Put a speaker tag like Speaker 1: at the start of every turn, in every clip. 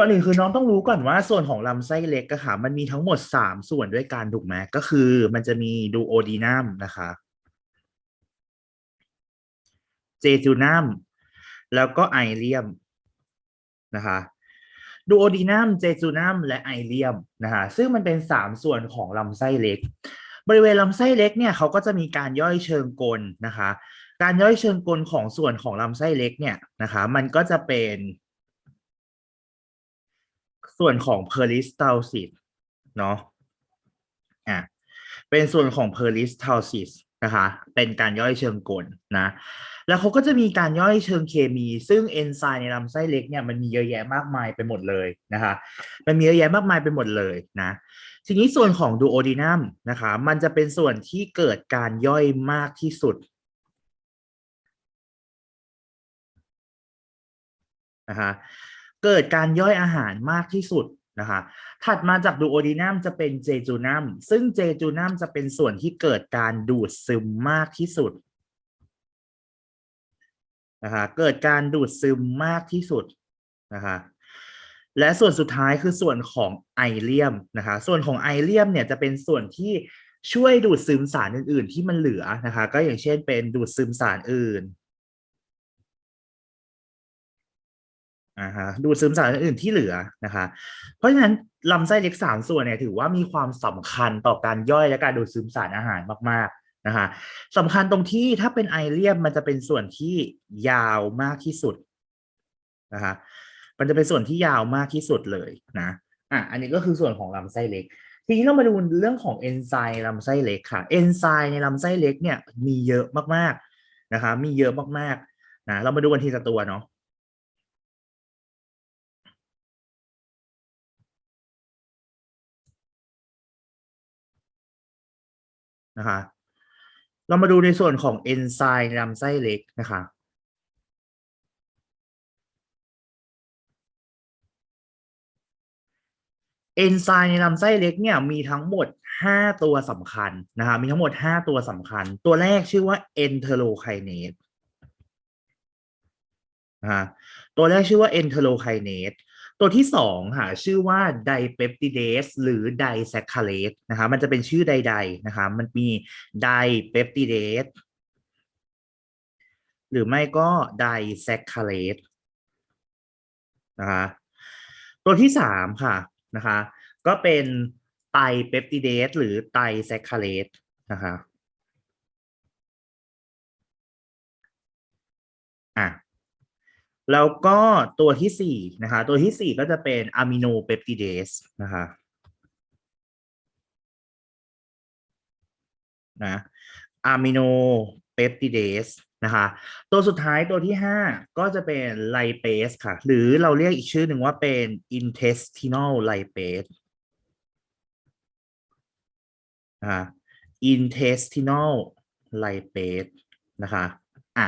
Speaker 1: ก่อนอื่นคือน้องต้องรู้ก่อนว่าส่วนของลำไส้เล็กอะค่ะ มันมีทั้งหมดสามส่วนด้วยกันถูกไหมก็คือ มันจะมีดูโอดีนัมนะคะเจจูนัมแล้วก็ไอเลียมนะคะดูโอดีนัมเจจูนัมและไอเลียมนะคะซึ่งมันเป็นสามส่วนของลำไส้เล็ก บริเวณลำไส้เล็กเนี่ยเขาก็จะมีการย่อยเชิงกลนะคะ การย่อยเชิงกลของส่วนของลำไส้เล็กเนี่ยนะคะ มันก็จะเป็น ส่วนของ peristalsis เนาะอะเป็นส่วนของ peristalsis นะคะเป็นการย่อยเชิงกลนะ แล้วเขาก็จะมีการย่อยเชิงเคมี ซึ่งเอนไซม์ในลำไส้เล็กเนี่ยมันมีเยอะแยะมากมายไปหมดเลยนะคะมันมีเยอะแยะมากมายไปหมดเลยนะทีนี้ส่วนของดูโอดีนัมนะคะมันจะเป็นส่วนที่เกิดการย่อยมากที่สุดนะคะ เกิดการย่อยอาหารมากที่สุดนะคะถัดมาจากดูโอดีนัมจะเป็นเจจูนัมซึ่งเจจูนัมจะเป็นส่วนที่เกิดการดูดซึมมากที่สุดนะคะเกิดการดูดซึมมากที่สุดนะคะและส่วนสุดท้ายคือส่วนของไอเลียมนะคะส่วนของไอเลียมเนี่ยจะเป็นส่วนที่ช่วยดูดซึมสารอื่น ๆ ที่มันเหลือนะคะก็อย่างเช่นเป็นดูดซึมสารอื่น ฮะดูดซึมสารอื่นที่เหลือนะคะ เพราะฉะนั้นลำไส้เล็กสามส่วนเนี่ยถือว่ามีความสำคัญต่อการย่อยและการดูดซึมสารอาหารมากๆนะคะสำคัญตรงที่ถ้าเป็นไอเลียมมันจะเป็นส่วนที่ยาวมากที่สุดนะคะมันจะเป็นส่วนที่ยาวมากที่สุดเลยนะอะอันนี้ก็คือส่วนของลำไส้เล็ก ทีนี้เรามาดูเรื่องของเอนไซม์ลำไส้เล็กค่ะเอนไซม์ในลำไส้เล็กเนี่ยมีเยอะมากๆนะคะ มีเยอะมากๆนะเรามาดูกันทีละตัวเนาะ นะคะ เรามาดูในส่วนของเอนไซม์นลำไส้เล็กนะคะเอนไซม์ในลำไส้เล็กเนี่ยมีทั้งหมด 5 ตัวสำคัญนะคะมีทั้งหมด 5 ตัวสำคัญ ตัวแรกชื่อว่าเอนเทโลไคเนสนะะตัวแรกชื่อว่าเอนเทโลไคเนส ตัวที่สองค่ะชื่อว่าไดเปปติเดสหรือไดแซคคาเลสนะคะมันจะเป็นชื่อใดๆนะคะมันมีไดเปปติเดสหรือไม่ก็ไดแซคคาเลสนะคะตัวที่สามค่ะนะคะก็เป็นไตเปปติเดสหรือไตแซคคาเลสนะคะอะ แล้วก็ตัวที่สี่นะคะ ตัวที่สี่ก็จะเป็นอะมิโนเปปติเดสนะคะนะอะมิโนเปปติเดสนะคะ ตัวสุดท้ายตัวที่ห้าก็จะเป็นไลเปสค่ะ หรือเราเรียกอีกชื่อหนึ่งว่าเป็น intestinal lipase นะคะ intestinal lipase นะคะ อะ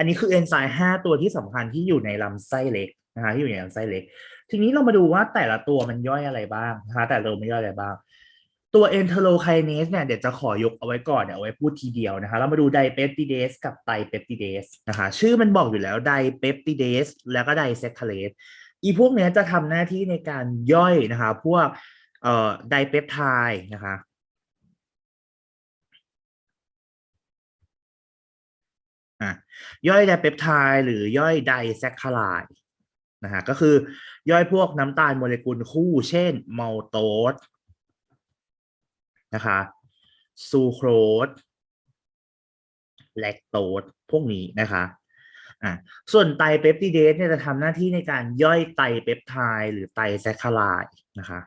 Speaker 1: อันนี้คือเอนไซม์5ตัวที่สำคัญที่อยู่ในลำไส้เล็กนะคะที่อยู่ในลำไส้เล็ก ทีนี้เรามาดูว่าแต่ละตัวมันย่อยอะไรบ้างนะคะแต่ละตัวมันย่อยอะไรบ้าง ตัวเอนเทโลไคเนสเนี่ยเดี๋ยวจะขอยกเอาไว้ก่อนเดี๋ยวเอาไว้พูดทีเดียวนะคะเรามาดูไดเปปติเดสกับไตเปปติเดสนะคะชื่อมันบอกอยู่แล้วไดเปปติเดสแล้วก็ไดเซคคาเลสอีพวกเนี้ยจะทำหน้าที่ในการย่อยนะคะ พวกเอ่อไดเปปไทด์นะคะ อะย่อยไดเปปไทด์หรือย่อยไดแซคคาไลด์นะฮะก็คือย่อยพวกน้ำตาลโมเลกุลคู่ เช่นมัลโตสนะคะซูโครสแลคโตสพวกนี้นะคะอะส่วนไตเปปติเดสเนี่ยจะทำหน้าที่ในการย่อยไตเปปไทด์หรือไตแซคคาไลด์นะคะ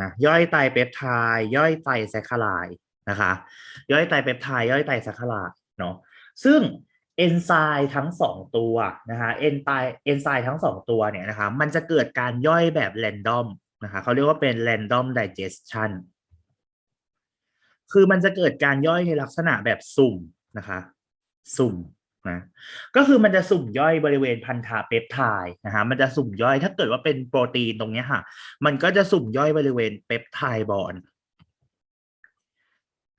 Speaker 1: นะย่อยไตเปปไทด์ย่อยไตแซคคาไลนะคะ ย่อยไตเปปไทด์ย่อยไตแซคคาไลเนาะซึ่งเอนไซม์ทั้งสองตัวนะคะเอนไตเอนไซม์ทั้งสองตัวเนี่ยนะคะมันจะเกิดการย่อยแบบแรนดอมนะคะเขาเรียกว่าเป็น random digestion คือมันจะเกิดการย่อยในลักษณะแบบสุ่มนะคะ สุ่ม นะก็คือมันจะสุ่มย่อยบริเวณพันธะเปปไทด์นะคะมันจะสุ่มย่อยถ้าเกิดว่าเป็นโปรตีนตรงเนี้ยค่ะ มันก็จะสุ่มย่อยบริเวณเปปไทด์บอน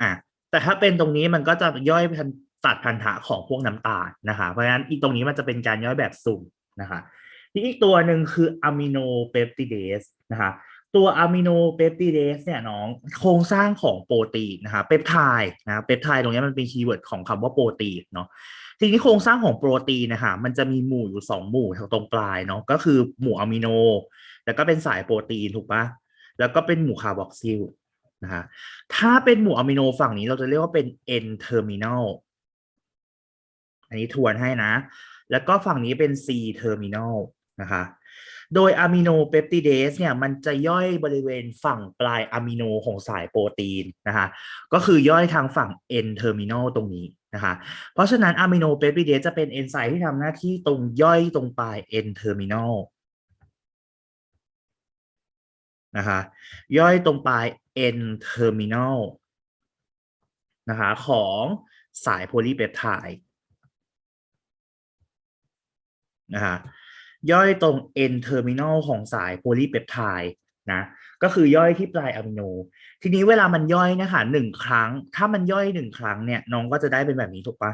Speaker 1: อะแต่ถ้าเป็นตรงนี้มันก็จะย่อยพันสัตว์พันธะของพวกน้ำตาลนะคะเพราะฉะนั้นอีกตรงนี้มันจะเป็นการย่อยแบบสุ่มนะคะที่อีกตัวหนึ่งคืออะมิโนเปปติเดสนะคะตัวอะมิโนเปปติเดสเนี่ยน้องโครงสร้างของโปรตีนนะคะเปปไทด์นะเปปไทด์ตรงนี้มันเป็นคีย์เวิร์ดของคำว่าโปรตีนเนาะ ทีนี้โครงสร้างของโปรตีนนะคะมันจะมีหมู่อยู่สองหมู่ตรงปลายเนาะก็คือหมู่อะมิโน แล้วก็เป็นสายโปรตีนถูกปะแล้วก็เป็นหมู่คาร์บอกซิลนะคะถ้าเป็นหมู่อะมิโนฝั่งนี้เราจะเรียกว่าเป็น N terminal อันนี้ทวนให้นะ แล้วก็ฝั่งนี้เป็น C terminal นะคะโดยอะมิโนเปปติเดสเนี่ยมันจะย่อยบริเวณฝั่งปลายอะมิโนของสายโปรตีนนะคะก็คือย่อยทางฝั่ง N terminal ตรงนี้ นะคะเพราะฉะนั้นอะมิโนเปปติเดสจะเป็นเอนไซม์ที่ทำหน้าที่ตรงย่อยตรงปลาย N terminal นะคะย่อยตรงปลาย N terminal นะคะของสายโพลีเปปไทด์นะคะย่อยตรง N terminal ของสายโพลีเปปไทด์นะ ก็คือย่อยที่ปลายอะมิโน ทีนี้เวลามันย่อยนะคะหนึ่งครั้ง ถ้ามันย่อยหนึ่งครั้งเนี่ยน้องก็จะได้เป็นแบบนี้ถูกปะ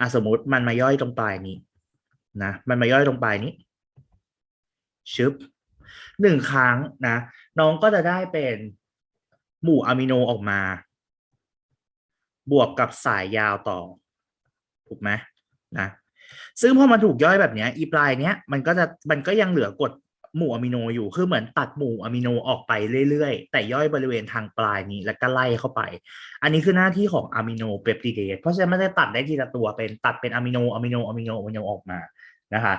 Speaker 1: อะสมมติมันมาย่อยตรงปลายนี้นะมันมาย่อยตรงปลายนี้ชึบหนึ่งครั้งนะน้องก็จะได้เป็นหมู่อะมิโนออกมา บวกกับสายยาวต่อ ถูกไหมนะซึ่งพอมันถูกย่อยแบบเนี้ยอีปลายเนี้ยมันก็จะมันก็ยังเหลือกฎ หมู่อะมิโนอยู่คือเหมือนตัดหมู่อะมิโนออกไปเรื่อยๆ แต่ย่อยบริเวณทางปลายนี้แล้วก็ไล่เข้าไป อันนี้คือหน้าที่ของอะมิโนเปปติเดสเพราะฉะนั้นไมันจะตัดได้ทีละตัวเป็นตัดเป็นอะมิโนอะมิโนอะมิโนอะมิโนออกมานะคะ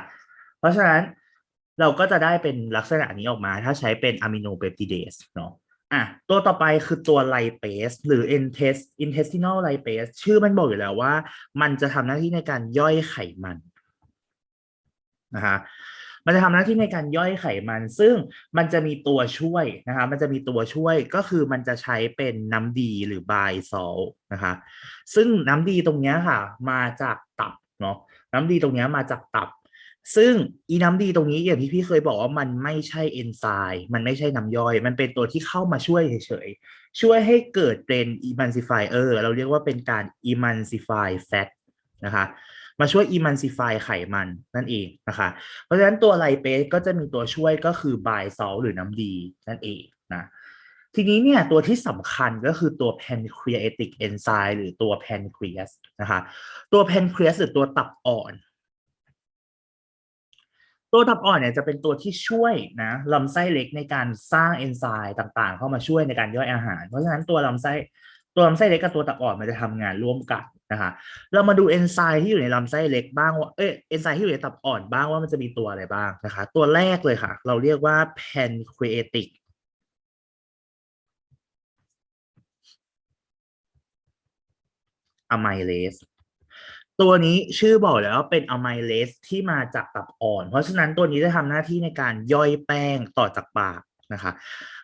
Speaker 1: เพราะฉะนั้นเราก็จะได้เป็นลักษณะนี้ออกมา ถ้าใช้เป็นอะมิโนเปปติเดสเนาะอะตัวต่อไปคือตัวไลเปสหรือ intest intestinal lipase ชื่อมันบอกอยู่แล้วว่า มันจะทำหน้าที่ในการย่อยไขมันนะคะ มันจะทำหน้าที่ในการย่อยไขมัน ซึ่งมันจะมีตัวช่วยนะคะมันจะมีตัวช่วยก็คือมันจะใช้เป็นน้ำดีหรือไบซอลนะคะ ซึ่งน้ำดีตรงนี้ค่ะ มาจากตับเนาะน้ำดีตรงนี้มาจากตับ ซึ่งอีน้ำดีตรงนี้อย่างที่พี่เคยบอกว่ามันไม่ใช่เอนไซม์มันไม่ใช่น้ำย่อย มันเป็นตัวที่เข้ามาช่วยเฉยๆช่วยให้เกิดเป็นอิมันซิฟายเออร์เราเรียกว่าเป็นการอิมันซิฟายแฟตนะคะ มาช่วยอิมันซิฟายไขมันนั่นเองนะคะ เพราะฉะนั้นตัวไลเปสก็จะมีตัวช่วยก็คือไบซอลหรือน้ำดีนั่นเองนะทีนี้เนี่ยตัวที่สำคัญก็คือตัว pancreatic enzyme หรือตัว pancreas นะคะตัว pancreas หรือตัวตับอ่อนตัวตับอ่อนเนี่ยจะเป็นตัวที่ช่วยนะลำไส้เล็กในการสร้างเอนไซม์ต่างๆ เข้ามาช่วยในการย่อยอาหาร เพราะฉะนั้นตัวลำไส้ตัวลำไส้เล็กกับตัวตับอ่อนมันจะทำงานร่วมกัน นะคะเรามาดูเอนไซม์ที่อยู่ในลำไส้เล็กบ้างว่าเอยเอนไซม์ที่อยู่ในตับอ่อนบ้างว่ามันจะมีตัวอะไรบ้างนะคะ ตัวแรกเลยค่ะ เราเรียกว่า pancreatic amylase ตัวนี้ชื่อบอกแล้วว่าเป็นอะไมเลสที่มาจากตับอ่อน เพราะฉะนั้นตัวนี้จะทำหน้าที่ในการย่อยแป้งต่อจากปากนะคะ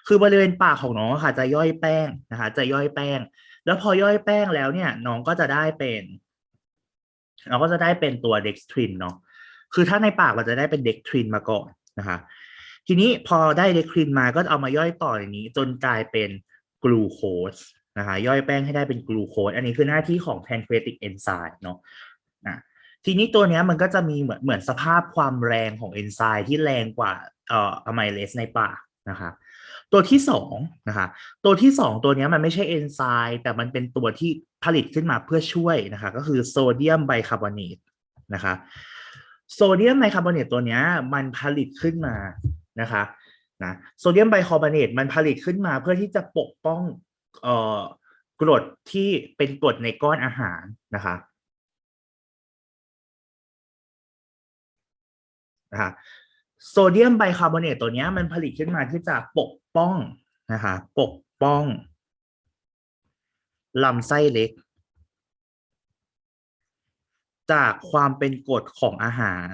Speaker 1: คือบริเวณปากของน้องค่ะจะย่อยแป้งนะคะ จะย่อยแป้ง แล้วพอย่อยแป้งแล้วเนี่ย น้องก็จะได้เป็นเราก็จะได้เป็นตัวเด็กทรินเนาะคือถ้าในปากเราจะได้เป็นเด็กทรินมาก่อนนะคะทีนี้พอได้เด็กทรินมาก็เอามาย่อยต่ออย่างนี้ จนกลายเป็นกลูโคสนะคะย่อยแป้งให้ได้เป็นกลูโคสอันนี้คือหน้าที่ของ pancreatic enzyme เนาะนะทีนี้ตัวเนี้ยมันก็จะมีเหมือนเหมือนสภาพความแรงของเอนไซม์ที่แรงกว่าเอ่ออะไมเลสในปากนะคะ ตัวที่สองนะคะตัวที่สองตัวนี้มันไม่ใช่เอนไซม์แต่มันเป็นตัวที่ผลิตขึ้นมาเพื่อช่วยนะคะก็คือโซเดียมไบคาร์บอเนตนะคะโซเดียมไบคาร์บอเนตตัวนี้มันผลิตขึ้นมานะคะนะโซเดียมไบคาร์บอเนตมันผลิตขึ้นมาเพื่อที่จะปกป้องเอ่อกรดที่เป็นกรดในก้อนอาหารนะคะนะคะ โซเดียมไบคาร์บอเนตตัวนี้มันผลิตขึ้นมาที่จะปกป้องนะคะปกป้องลำไส้เล็ก จากความเป็นกรดของอาหาร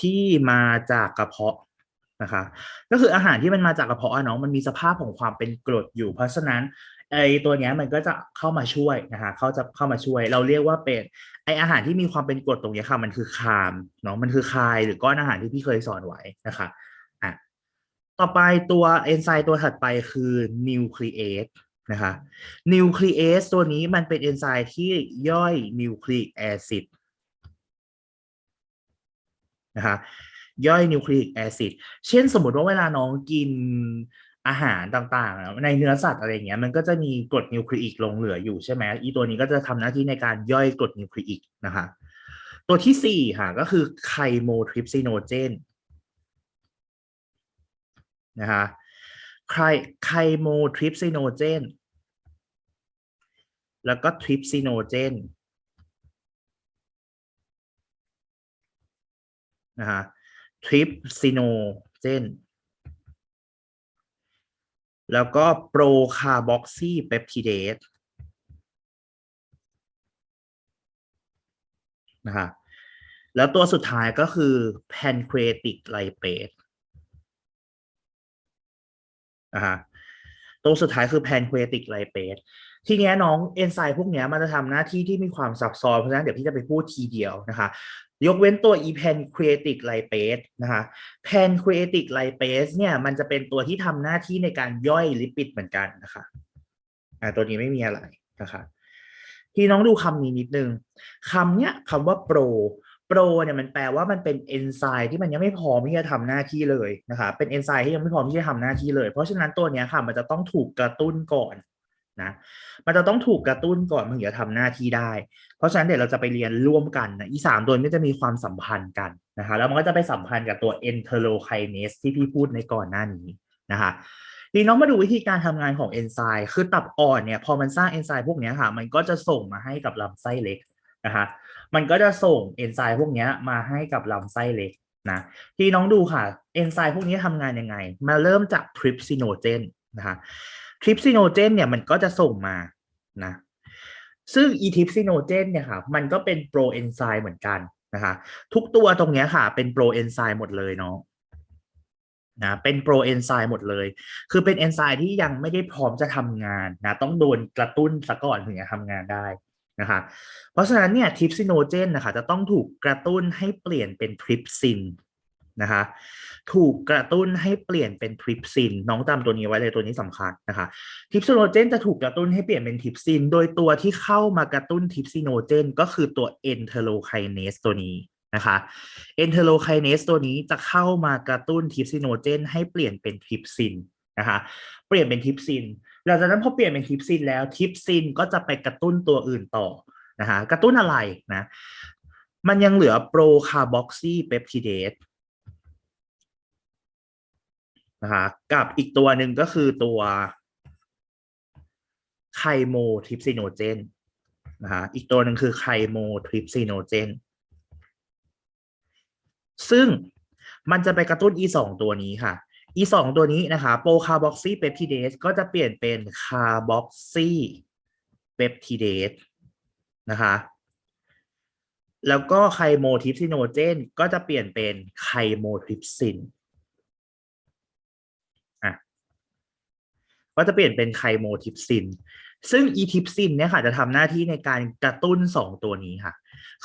Speaker 1: ที่มาจากกระเพาะ นะคะ ก็คืออาหารที่มันมาจากกระเพาะเนาะมันมีสภาพของความเป็นกรดอยู่ เพราะฉะนั้นไอตัวเนี้ยมันก็จะเข้ามาช่วยนะคะเขาจะเข้ามาช่วย เราเรียกว่าเป็นไออาหารที่มีความเป็นกรดตรงเนี้ยค่ะมันคือคามเนาะมันคือคายหรือก้อนอาหารที่พี่เคยสอนไว้นะคะอะต่อไปตัวเอนไซม์ตัวถัดไปคือนิวคลีเอสนะคะนิวคลีเอสตัวนี้มันเป็นเอนไซม์ที่ย่อยนิวคลีกแอซิดนะคะ ย่อยนิวคลีกแอซิดเช่นสมมติว่าเวลาน้องกินอาหารต่างๆ ในเนื้อสัตว์อะไรเงี้ยมันก็จะมีกรดนิวคลีอิกหลงเหลืออยู่ใช่ไหมอีตัวนี้ก็จะทำหน้าที่ในการย่อยกรดนิวคลีอิกนะคะตัวที่สี่ค่ะก็คือไคโมทริปซิโนเจนนะคะไคไคโมทริปซิโนเจนแล้วก็ทริปซิโนเจนนะคะ ทริปซิโนเจนแล้วก็โปรคาร์บอกซีเปปทิเดสนะคะแล้วตัวสุดท้ายก็คือ pancreatic lipase นะฮะตัวสุดท้ายคือ pancreatic lipase ทีเนี้ยน้องเอนไซม์พวกเนี้ยมันจะทำหน้าที่ที่มีความซับซ้อนเพราะฉะนั้นเดี๋ยวพี่จะไปพูดทีเดียวนะคะ ยกเว้นตัว e pancreatic lipase นะคะ pancreatic lipase เนี่ยมันจะเป็นตัวที่ทำหน้าที่ในการย่อยลิปิดเหมือนกันนะคะอ่าตัวนี้ไม่มีอะไรนะคะที่น้องดูคำนี้นิดนึงคำเนี้ยคำว่า pro โปรเนี่ยมันแปลว่ามันเป็นเอนไซม์ที่มันยังไม่พร้อมที่จะทำหน้าที่เลยนะคะเป็นเอนไซม์ที่ยังไม่พร้อมที่จะทำหน้าที่เลย เพราะฉะนั้นตัวเนี้ยค่ะมันจะต้องถูกกระตุ้นก่อน นะมันจะต้องถูกกระตุ้นก่อนมันถึงจะทำหน้าที่ได้ เพราะฉะนั้นเดี๋ยวเราจะไปเรียนร่วมกันนะอีสามตัวนี้จะมีความสัมพันธ์กันนะคะแล้วมันก็จะไปสัมพันธ์กับตัวเอนเทอโลไคเนสที่พี่พูดในก่อนหน้านี้นะคะทีน้องมาดูวิธีการทำงานของเอนไซม์คือตับอ่อนเนี่ยพอมันสร้างเอนไซม์พวกนี้ค่ะ มันก็จะส่งมาให้กับลำไส้เล็กนะคะมันก็จะส่งเอนไซม์พวกนี้มาให้กับลำไส้เล็กนะที่น้องดูค่ะเอนไซม์พวกนี้ทำงานยังไง มาเริ่มจากทริปซิโนเจนนะคะ ริปซิโนเจนเนี่ยมันก็จะส่งมานะซึ่งอีทริปซิโนเจนเนี่ยค่ะมันก็เป็นโปรเอนไซม์เหมือนกันนะคะทุกตัวตรงนี้ค่ะ เป็นโปรเอนไซม์หมดเลยเนาะนะเป็นโปรเอนไซม์หมดเลย คือเป็นเอนไซม์ที่ยังไม่ได้พร้อมจะทำงานนะต้องโดนกระตุ้นซะก่อนถึงจะทำงานได้นะคะเพราะฉะนั้นเนี่ยทริปซิโนเจนนะคะจะต้องถูกกระตุ้นให้เปลี่ยนเป็นทริปซิน นะคะถูกกระตุ้นให้เปลี่ยนเป็นทริปซิน น้องจำตัวนี้ไว้เลยตัวนี้สำคัญนะคะทริปซิโนเจนจะถูกกระตุ้นให้เปลี่ยนเป็นทริปซิน โดยตัวที่เข้ามากระตุ้นทริปซิโนเจนก็คือตัวเอนเทโลไคเนสตัวนี้นะคะเอนเทโลไคเนสตัวนี้จะเข้ามากระตุ้นทริปซิโนเจนให้เปลี่ยนเป็นทริปซินนะคะเปลี่ยนเป็นทริปซินหลังจากนั้นพอเปลี่ยนเป็นทริปซินแล้วทริปซินก็จะไปกระตุ้นตัวอื่นต่อนะคะกระตุ้นอะไรนะมันยังเหลือโปรคาร์บอกซีเปปทิเดส นะคะกับอีกตัวหนึ่งก็คือตัวไคโมทริปซิโนเจนนะคะอีกตัวหนึ่งคือไคโมทริปซิโนเจนซึ่งมันจะไปกระตุ้น e สองตัวนี้ค่ะ e สองตัวนี้นะคะโปรคาร์บอกซีเปปทิเดสก็จะเปลี่ยนเป็นคาร์บอกซีเปปทิเดสนะคะแล้วก็ไคโมทริปซิโนเจนก็จะเปลี่ยนเป็นไคโมทริปซินอะ ก็จะเปลี่ยนเป็นไคโมทิปซิน ซึ่งอีทิปซินเนี่ยค่ะจะทำหน้าที่ในการกระตุ้น 2 ตัวนี้ค่ะ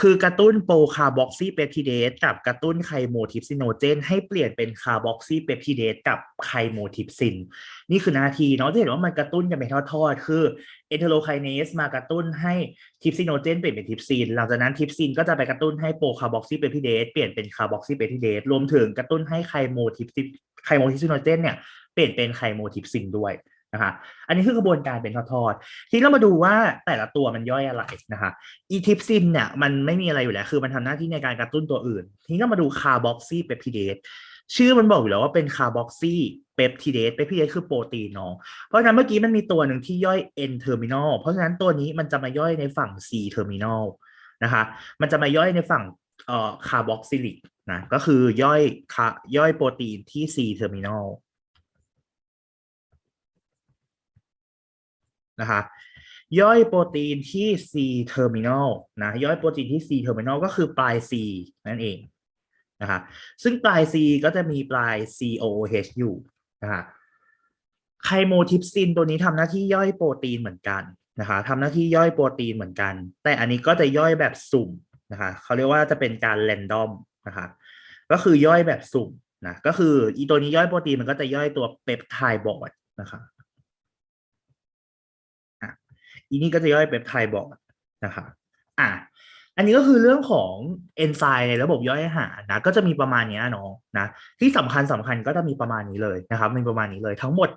Speaker 1: คือกระตุ้นโปรคาร์บอกซีเปปทิเดสกับกระตุ้นไคโมทิปซินโนเจน ให้เปลี่ยนเป็นคาร์บอกซีเปปทิเดสกับไคโมทิปซิน นี่คือหน้าที่เนาะจะเห็นว่ามันกระตุ้นกันเป็นทอดๆ คือเอนเทโลไคเนสมากระตุ้นให้ทิปซินโนเจนเปลี่ยนเป็นทิปซิน หลังจากนั้นทิปซินก็จะไปกระตุ้นให้โปรคาร์บอกซีเปปทิเดสเปลี่ยนเป็นคาร์บอกซีเปปทิเดสรวมถึงกระตุ้นให้ไคโมทิปซิไคโมทิปซิโนเจนเนี่ยเปลี่ยนเป็นไคโมทิปซินด้วย นะคะอันนี้คือกระบวนการเป็นทอดๆทีนี้เรามาดูว่าแต่ละตัวมันย่อยอะไรนะคะอีทิปซินเนี่ยมันไม่มีอะไรอยู่แล้ว คือมันทำหน้าที่ในการกระตุ้นตัวอื่น ทีนี้เรามาดูคาร์บอกซีเปปทิเดสชื่อมันบอกอยู่แล้วว่าเป็นคาร์บอกซีเปปทิเดสเปปทิเดสคือโปรตีนเนาะเพราะฉะนั้นเมื่อกี้มันมีตัวหนึ่งที่ย่อย N terminal เพราะฉะนั้นตัวนี้มันจะมาย่อยในฝั่ง C terminal นะคะมันจะมาย่อยในฝั่งเอ่อคาร์บอกซิลิกนะก็คือย่อยคาย่อยโปรตีนที่ C terminal นะคะย่อยโปรตีนที่ C terminal นะย่อยโปรตีนที่ C terminal ก็คือปลาย C นั่นเองนะคะซึ่งปลาย C ก็จะมีปลาย COOH อยู่นะคะไคโมทิปซินตัวนี้ทำหน้าที่ย่อยโปรตีนเหมือนกันนะคะทำหน้าที่ย่อยโปรตีนเหมือนกัน แต่อันนี้ก็จะย่อยแบบสุ่มนะคะเขาเรียกว่าจะเป็นการแรนดอมนะคะก็คือย่อยแบบสุ่มนะก็คืออีตัวนี้ย่อยโปรตีนมันก็จะย่อยตัวเปปไทด์บอร์ดนะครับอะ อีนี่ก็จะย่อยเปปไทด์บอร์ดนะครับอะอันนี้ก็คือเรื่องของเอนไซม์ในระบบย่อยอาหารนะก็จะมีประมาณนี้เนาะนะที่สำคัญสำคัญก็จะมีประมาณนี้เลยนะครับมีประมาณนี้เลยทั้งหมด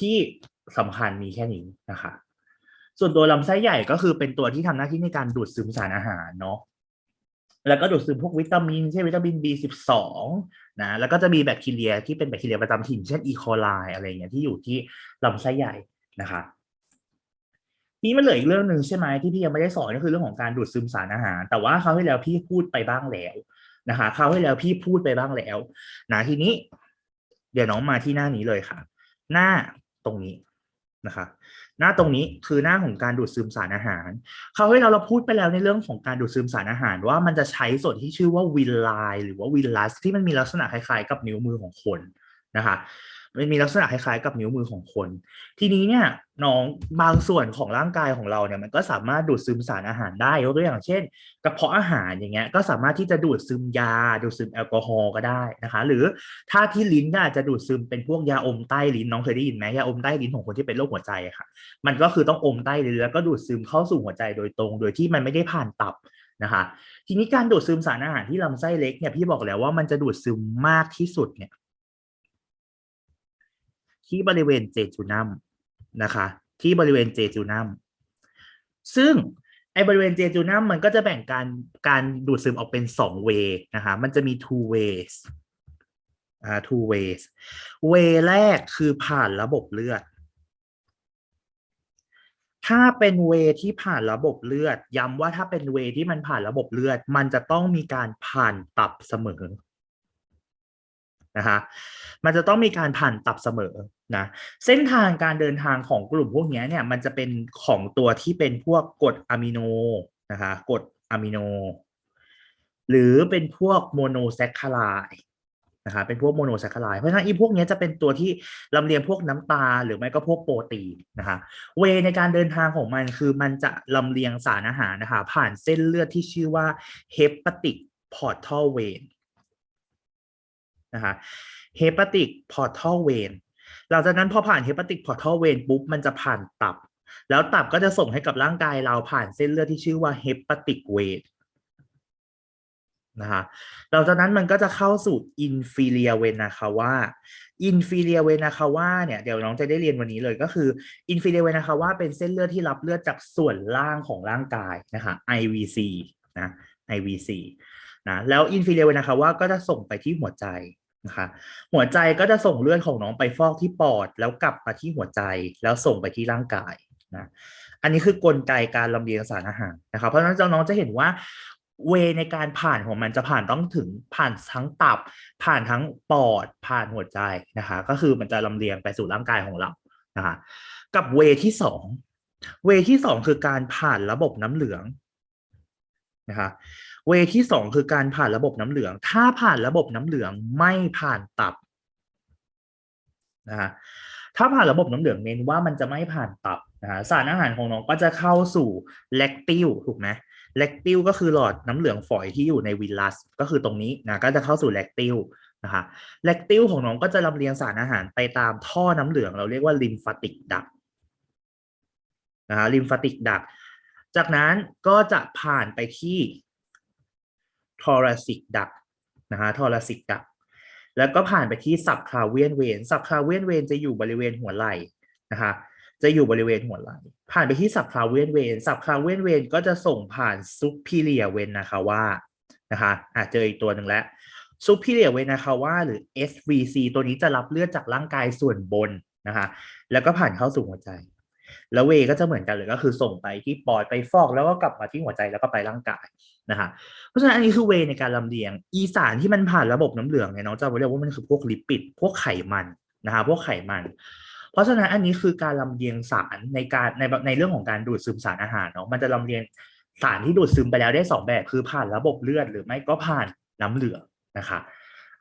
Speaker 1: ที่สำคัญมีแค่นี้นะคะส่วนตัวลำไส้ใหญ่ก็คือเป็นตัวที่ทำหน้าที่ในการดูดซึมสารอาหารเนาะแล้วก็ดูดซึมพวกวิตามินเช่นวิตามิน B12 นะแล้วก็จะมีแบคทีเรียที่เป็นแบคทีเรียประจำถิ่นเช่นอีโคไลอะไรเงี้ยที่อยู่ที่ลำไส้ใหญ่นะคะ นี่มันเหลืออีกเรื่องหนึ่งใช่ไหมที่พี่ยังไม่ได้สอนก็คือเรื่องของการดูดซึมสารอาหาร แต่ว่าคราวที่แล้วพี่พูดไปบ้างแล้วนะคะคราวที่แล้วพี่พูดไปบ้างแล้วนะทีนี้ เดี๋ยวน้องมาที่หน้านี้เลยค่ะ หน้าตรงนี้นะคะ หน้าตรงนี้คือหน้าของการดูดซึมสารอาหารคราวที่เราเราพูดไปแล้วในเรื่องของการดูดซึมสารอาหาร ว่ามันจะใช้ส่วนที่ชื่อว่าวิลไลหรือว่าวิลลัสที่มันมีลักษณะคล้ายๆ กับนิ้วมือของคนนะคะ มันมีลักษณะคล้ายๆกับนิ้วมือของคน ทีนี้เนี่ยน้องบางส่วนของร่างกายของเราเนี่ยมันก็สามารถดูดซึมสารอาหารได้ยกตัวอย่างเช่น กระเพาะอาหารอย่างเงี้ยก็สามารถที่จะดูดซึมยา ดูดซึมแอลกอฮอล์ก็ได้นะคะ หรือถ้าที่ลิ้นก็อาจจะดูดซึมเป็นพวกยาอมใต้ลิ้นน้องเคยได้ยินไหมยาอมใต้ลิ้นของคนที่เป็นโรคหัวใจค่ะ มันก็คือต้องอมใต้ลิ้นแล้วก็ดูดซึมเข้าสู่หัวใจโดยตรง โดยที่มันไม่ได้ผ่านตับนะคะทีนี้การดูดซึมสารอาหารที่ลำไส้เล็กเนี่ยพี่บอกแล้วว่ามันจะดูดซึมมากที่สุดเนี่ย ที่บริเวณเจจูนัมนะคะ ที่บริเวณเจจูนัมซึ่งไอบริเวณเจจูนัมมันก็จะแบ่งการการดูดซึมออกเป็นสองเวนะคะ มันจะมี two ways อ่า two ways เวแรกคือผ่านระบบเลือด ถ้าเป็นเวที่ผ่านระบบเลือด ย้ำว่าถ้าเป็นเวที่มันผ่านระบบเลือด มันจะต้องมีการผ่านตับเสมอ นะคะมันจะต้องมีการผ่านตับเสมอนะเส้นทางการเดินทางของกลุ่มพวกนี้เนี่ยมันจะเป็นของตัวที่เป็นพวกกรดอะมิโนนะคะกรดอะมิโน หรือเป็นพวกโมโนแซคคาไลนะคะเป็นพวกโมโนแซคคาไลเพราะฉะนั้นอีพวกนี้จะเป็นตัวที่ลำเลียงพวกน้ำตาหรือไม่ก็พวกโปรตีนนะคะเวในการเดินทางของมันคือมันจะลำเลียงสารอาหารนะคะผ่านเส้นเลือดที่ชื่อว่าเฮปติกพอร์ทัลเวน นะคะเฮปาติกพอร์ทัลเวนหลังจากนั้นพอผ่านเฮปาติกพอร์ทัลเวนปุ๊บมันจะผ่านตับ แล้วตับก็จะส่งให้กับร่างกายเราผ่านเส้นเลือดที่ชื่อว่าเฮปาติกเวนนะคะหลังจากนั้นมันก็จะเข้าสู่อินฟิเลียเวนาคาว่าอินฟิเลียเวนาคาว่าเนี่ยเดี๋ยวน้องจะได้เรียนวันนี้เลยก็คืออินฟิเลียเวนาคาว่าเป็นเส้นเลือดที่รับเลือดจากส่วนล่างของร่างกายนะคะ IVC นะ IVC นะแล้วอินฟิเลียเวนาคาว่าก็จะส่งไปที่หัวใจนะคะหัวใจก็จะส่งเลือดของน้องไปฟอกที่ปอด แล้วกลับมาที่หัวใจแล้วส่งไปที่ร่างกายนะอันนี้คือกลไกการลำเลียงสารอาหารนะครับเพราะฉะนั้นน้องจะเห็นว่าเวในการผ่านของมันจะผ่านต้องถึงผ่านทั้งตับ ผ่านทั้งปอดผ่านหัวใจนะคะก็คือมันจะลำเลียงไปสู่ร่างกายของเรานะคะกับเวที่สองเวที่สองคือการผ่านระบบน้ำเหลือง นะคะเวที่สองคือการผ่านระบบน้ำเหลือง ถ้าผ่านระบบน้ำเหลืองไม่ผ่านตับนะคะถ้าผ่านระบบน้ำเหลืองเน้นว่ามันจะไม่ผ่านตับนะสารอาหารของน้องก็จะเข้าสู่แลคติลถูกไหมแลคติลก็คือหลอดน้ำเหลืองฝอยที่อยู่ในวิลลัสก็คือตรงนี้นะก็จะเข้าสู่แลคติลนะคะแลคติลของน้องก็จะลำเลียงสารอาหารไปตามท่อน้ำเหลือง เราเรียกว่าลิมฟาติกดักนะคะลิมฟาติกดัก จากนั้นก็จะผ่านไปที่ทอราซิกดักนะคะทอราซิกดักแล้วก็ผ่านไปที่สับคลาเวียนเวนสับคลาเวียนเวนจะอยู่บริเวณหัวไหล่นะคะจะอยู่บริเวณหัวไหล่ผ่านไปที่สับคลาเวียนเวนสับคลาเวียนเวนก็จะส่งผ่านซุปพิเลียเวนนะคะว่านะคะอะเจออีกตัวหนึ่งแล้วซุปพิเลียเวนนะคะว่าหรือ SVC ตัวนี้จะรับเลือดจากร่างกายส่วนบนนะคะแล้วก็ผ่านเข้าสู่หัวใจ แล้วเวก็จะเหมือนกันเลยก็คือส่งไปที่ปอดไปฟอกแล้วก็กลับมาที่หัวใจแล้วก็ไปร่างกายนะคะเพราะฉะนั้นอันนี้คือเวในการลำเลียง อีสารที่มันผ่านระบบน้ำเหลืองเนี่ยน้องจะเรียกว่ามันคือพวกลิปิด พวกไขมันนะคะพวกไขมัน เพราะฉะนั้นอันนี้คือการลำเลียงสารในการในในเรื่องของการดูดซึมสารอาหารเนาะมันจะลำเลียงสารที่ดูดซึมไปแล้วได้สองแบบคือผ่านระบบเลือดหรือไม่ก็ผ่านน้ำเหลืองนะคะ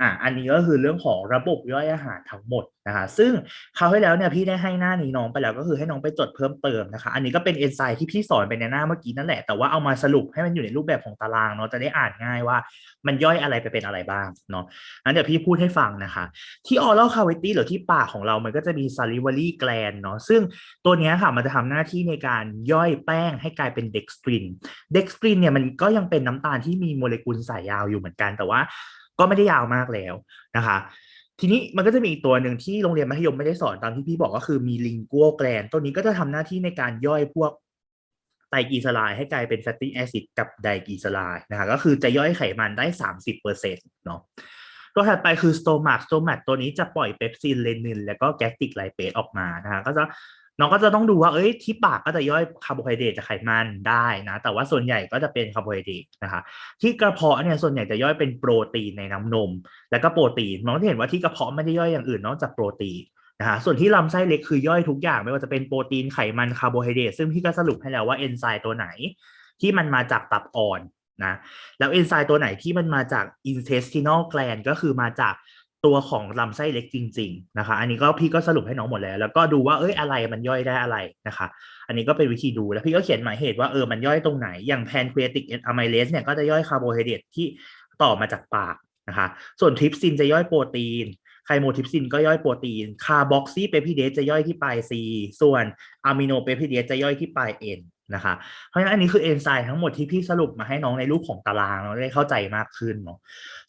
Speaker 1: อะอันนี้ก็คือเรื่องของระบบย่อยอาหารทั้งหมดนะคะซึ่งคราวที่แล้วเนี่ยพี่ได้ให้หน้านี้น้องไปแล้วก็คือให้น้องไปจดเพิ่มเติมนะคะ อันนี้ก็เป็นเอนไซม์ที่พี่สอนไปในหน้าเมื่อกี้นั่นแหละแต่ว่าเอามาสรุปให้มันอยู่ในรูปแบบของตารางเนาะจะได้อ่านง่ายว่ามันย่อยอะไรไปเป็นอะไรบ้างเนาะงั้นเดี๋ยวพี่พูดให้ฟังนะคะ ที่ oral cavity หรือที่ปากของเรามันก็จะมี salivary gland เนาะซึ่งตัวนี้ค่ะมันจะทำหน้าที่ในการย่อยแป้งให้กลายเป็น dextrin dextrin เนี่ยมันก็ยังเป็นน้ำตาลที่มีโมเลกุลสายยาวอยู่เหมือนกันแต่ว่า ก็ไม่ได้ยาวมากแล้วนะคะ ทีนี้มันก็จะมีอีกตัวหนึ่งที่โรงเรียนมัธยมไม่ได้สอนตามที่พี่บอกก็คือมี lingual gland ตัวนี้ก็จะทำหน้าที่ในการย่อยพวกไตรกลีเซอไรด์ให้กลายเป็น fatty acid กับไดกลีเซอไรด์นะคะก็คือจะย่อยไขมันได้30%เปอร์เซ็นต์เนาะตัวถัดไปคือ stomach stomach ตัวนี้จะปล่อยเปปซินเลนิน แล้วก็แกสติกไลเปสออกมานะคะก็จะ น้องก็จะต้องดูว่า เอ้ย ที่ปากก็จะย่อยคาร์โบไฮเดรตจากไขมันได้นะ แต่ว่าส่วนใหญ่ก็จะเป็นคาร์โบไฮเดรตนะคะ ที่กระเพาะเนี่ยส่วนใหญ่จะย่อยเป็นโปรตีนในน้ำนม แล้วก็โปรตีน น้องจะเห็นว่าที่กระเพาะไม่ได้ย่อยอย่างอื่นนอกจากโปรตีนนะคะส่วนที่ลำไส้เล็กคือย่อยทุกอย่าง ไม่ว่าจะเป็นโปรตีนไขมันคาร์โบไฮเดรตซึ่งพี่ก็สรุปให้แล้วว่าเอนไซม์ตัวไหน ที่มันมาจากตับอ่อนนะแล้วเอนไซม์ตัวไหนที่มันมาจาก intestinal gland ก็คือมาจาก ตัวของลำไส้เล็กจริง ๆ นะคะ อันนี้ก็พี่ก็สรุปให้น้องหมดแล้ว แล้วก็ดูว่าเอ้ยอะไรมันย่อยได้อะไรนะคะ อันนี้ก็เป็นวิธีดูแล้วพี่ก็เขียนหมายเหตุว่าเออมันย่อยตรงไหนอย่าง pancreatic amylase เนี่ยก็จะย่อยคาร์โบไฮเดรตที่ต่อมาจากปากนะคะ ส่วนทริปซินจะย่อยโปรตีนไคโมทริปซินก็ย่อยโปรตีน คาร์บอกซีเปป i เดสจะย่อยที่ปลาย C ส่วนอะมิโนเปป i เดสจะย่อยที่ปลาย N นะคะ เพราะฉะนั้นอันนี้คือเอนไซม์ทั้งหมดที่พี่สรุปมาให้น้องในรูปของตารางเราได้เข้าใจมากขึ้นเนาะ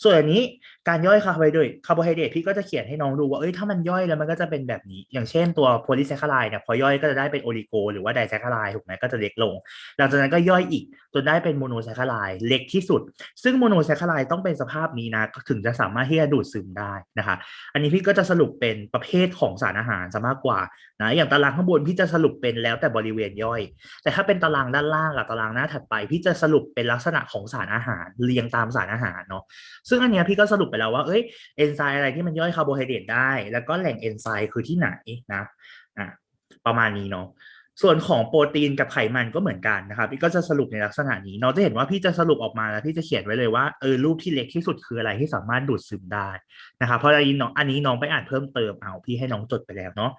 Speaker 1: ส่วนอันนี้การย่อยคาร์โบไฮเดรตคาร์โบไฮเดรตพี่ก็จะเขียนให้น้องดูว่าเอ้ยถ้ามันย่อยแล้วมันก็จะเป็นแบบนี้ อย่างเช่นตัวโพลีแซคคาไลด์เนี่ยพอย่อยก็จะได้เป็นโอลิโกหรือว่าไดแซคคาไลด์ถูกไหมก็จะเล็กลง หลังจากนั้นก็ย่อยอีกจนได้เป็นโมโนแซคคาไลด์เล็กที่สุด ซึ่งโมโนแซคคาไลด์ต้องเป็นสภาพนี้นะถึงจะสามารถที่จะดูดซึมได้นะคะอันนี้พี่ก็จะสรุปเป็นประเภทของสารอาหารซะมากกว่านะอย่างตารางข้างบนพี่จะสรุปเป็นแล้วแต่บริเวณย่อย แต่ถ้าเป็นตารางด้านล่างกับตารางหน้าถัดไป พี่จะสรุปเป็นลักษณะของสารอาหารเรียงตามสารอาหารเนาะซึ่งอันเนี้ยพี่ก็สรุปไปแล้วว่าเอ้ยเอนไซม์อะไรที่มันย่อยคาร์โบไฮเดรตได้ แล้วก็แหล่งเอนไซม์คือที่ไหนนะอะประมาณนี้เนาะส่วนของโปรตีนกับไขมันก็เหมือนกันนะครับพี่ก็จะสรุปในลักษณะนี้เราจะเห็นว่าพี่จะสรุปออกมาแล้วพี่จะเขียนไว้เลยว่าเออรูปที่เล็กที่สุดคืออะไรที่สามารถดูดซึมได้นะครับเพราะอันนี้น้องอันนี้น้องไปอ่านเพิ่มเติมเอาพี่ให้น้องจดไปแล้วเนาะ